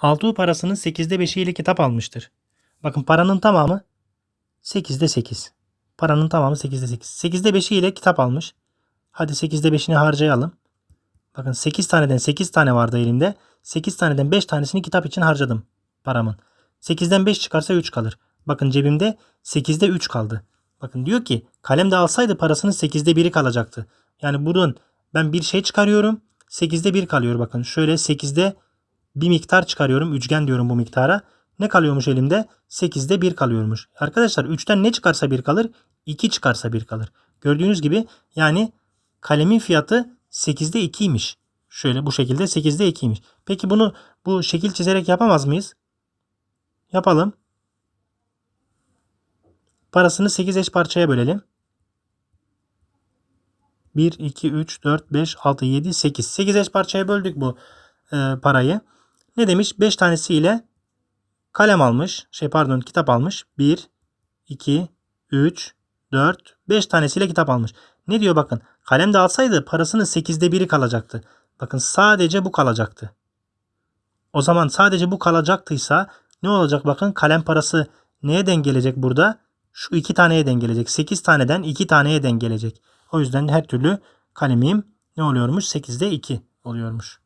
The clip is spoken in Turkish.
Altuğ parasının 8'de 5'i ile kitap almıştır. Bakın paranın tamamı 8'de 8. Paranın tamamı 8'de 8. 8'de 5'i ile kitap almış. Hadi 8'de 5'ini harcayalım. Bakın 8 taneden 8 tane vardı elimde. 8 taneden 5 tanesini kitap için harcadım paramın. 8'den 5 çıkarsa 3 kalır. Bakın cebimde 8'de 3 kaldı. Bakın diyor ki kalem de alsaydı parasının 8'de 1'i kalacaktı. Yani buradan ben bir şey çıkarıyorum. 8'de 1 kalıyor bakın. Şöyle 8'de bir miktar çıkarıyorum. Üçgen diyorum bu miktara. Ne kalıyormuş elimde? 8'de 1 kalıyormuş. Arkadaşlar 3'ten ne çıkarsa 1 kalır? 2 çıkarsa 1 kalır. Gördüğünüz gibi yani kalemin fiyatı 8'de 2'ymiş. Şöyle bu şekilde 8'de 2'ymiş. Peki bunu bu şekil çizerek yapamaz mıyız? Yapalım. Parasını 8 eş parçaya bölelim. 1, 2, 3, 4, 5, 6, 7, 8. 8 eş parçaya böldük bu e, parayı. Ne demiş? 5 tanesiyle kalem almış. Şey pardon kitap almış. 1, 2, 3, 4, 5 tanesiyle kitap almış. Ne diyor bakın. Kalem de alsaydı parasının 8'de 1'i kalacaktı. Bakın sadece bu kalacaktı. O zaman sadece bu kalacaktıysa ne olacak bakın kalem parası neye denk burada? Şu iki taneye denk gelecek. 8 taneden 2 taneye denk. O yüzden her türlü kalemim ne oluyormuş? 8'de 2 oluyormuş.